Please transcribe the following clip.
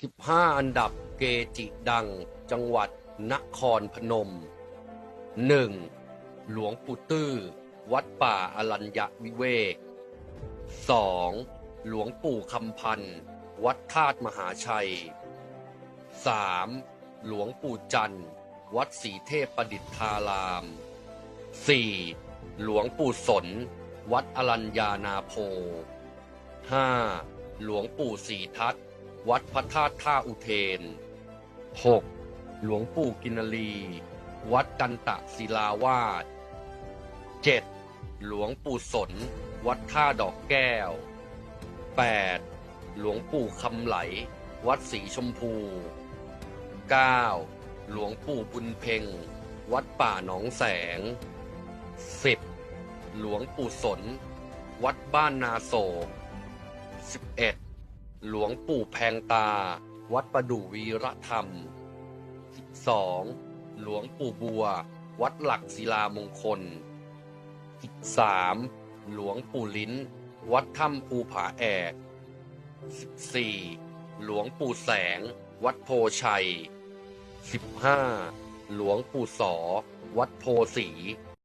15 อันดับเกจิดัง จังหวัดนครพนม 1. หลวงปู่ตื้อ วัดป่าอรัญญวิเวก 2. หลวงปู่คำพันธ์วัดธาตุมหาชัย 3. หลวงปู่จันทร์ วัดศรีเทพประดิษฐาราม 4. หลวงปู่สน วัดอรัญญานาโพ 5. หลวงปู่ศรีทัต วัดพระธาตุท่าอุเทน 6. หลวงปู่กินรีวัดกันตะศิลาวาส 7. หลวงปู่สน วัดท่าดอกแก้ว 8. หลวงปู่คำไหล วัดสีชมพู 9. หลวงปู่บุญเพ็งวัดป่าหนองแสง 10. หลวงปู่สน วัดบ้านนาโศก 11. หลวงปู่แพงตา วัดประดู่วีระธรรม 12. หลวงปู่บัว วัดหลักศิลามงคล 13. หลวงปู่ลิ้น วัดถ้ำภูผาแอก 14. หลวงปู่แสง วัดโพชัย 15. หลวงปู่สอ วัดโพสี